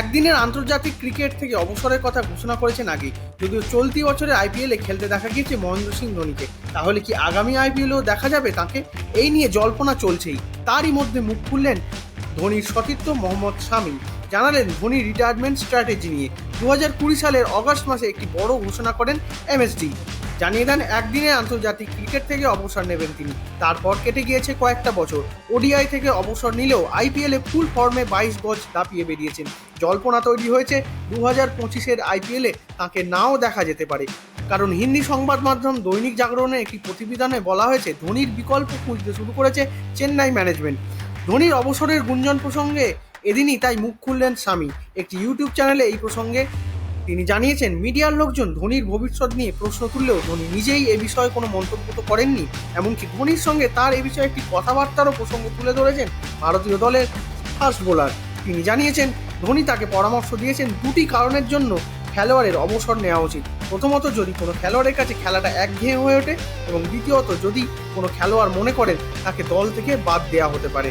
একদিনের আন্তর্জাতিক ক্রিকেট থেকে অবসরের কথা ঘোষণা করেছেন আগে। যদিও চলতি বছরে আইপিএলে খেলতে দেখা গিয়েছে মহেন্দ্র সিং ধোনিকে। তাহলে কি আগামী আইপিএলেও দেখা যাবে তাকে? এই নিয়ে জল্পনা চলছেই। তারই মধ্যে মুখ খুললেন ধোনির সতীর্থ মোহাম্মদ শামি জানালেন ধোনি রিটায়ারমেন্ট স্ট্র্যাটেজি নিয়ে। দু হাজার কুড়ি সালের অগস্ট মাসে একটি বড় ঘোষণা করেন এমএসডি। জানিয়ে দেন, একদিনে আন্তর্জাতিক ক্রিকেট থেকে অবসর নেবেন তিনি। তারপর কেটে গিয়েছে কয়েকটা বছর। ওডিআই থেকে অবসর নিলেও আইপিএলে ফুল ফর্মে বাইশ গজ দাপিয়ে বেরিয়েছেন। জল্পনা তৈরি হয়েছে দু হাজার পঁচিশের আইপিএলে, তাকে নাও দেখা যেতে পারে। কারণ হিন্দি সংবাদ মাধ্যম দৈনিক জাগরণে একটি প্রতিবেদনে বলা হয়েছে, ধোনির বিকল্প খুঁজতে শুরু করেছে চেন্নাই ম্যানেজমেন্ট। ধোনির অবসরের গুঞ্জন প্রসঙ্গে এদিনই তাই মুখ খুললেন স্বামী। একটি ইউটিউব চ্যানেলে এই প্রসঙ্গে তিনি জানিয়েছেন, মিডিয়ার লোকজন ধোনির ভবিষ্যৎ নিয়ে প্রশ্ন তুললেও ধোনি নিজেই এ বিষয়ে কোনো মন্তব্য তো করেননি। এমনকি ধোনির সঙ্গে তার এ বিষয়ে একটি কথাবার্তারও প্রসঙ্গ তুলে ধরেছেন ভারতীয় দলের ফাস্ট বোলার। তিনি জানিয়েছেন, ধোনি তাকে পরামর্শ দিয়েছেন দুটি কারণের জন্য খেলোয়াড়ের অবসর নেওয়া উচিত। প্রথমত, যদি কোনো খেলোয়াড়ের কাছে খেলাটা একঘেয়ে হয়ে ওঠে এবং দ্বিতীয়ত, যদি কোনো খেলোয়াড় মনে করেন তাকে দল থেকে বাদ দেওয়া হতে পারে।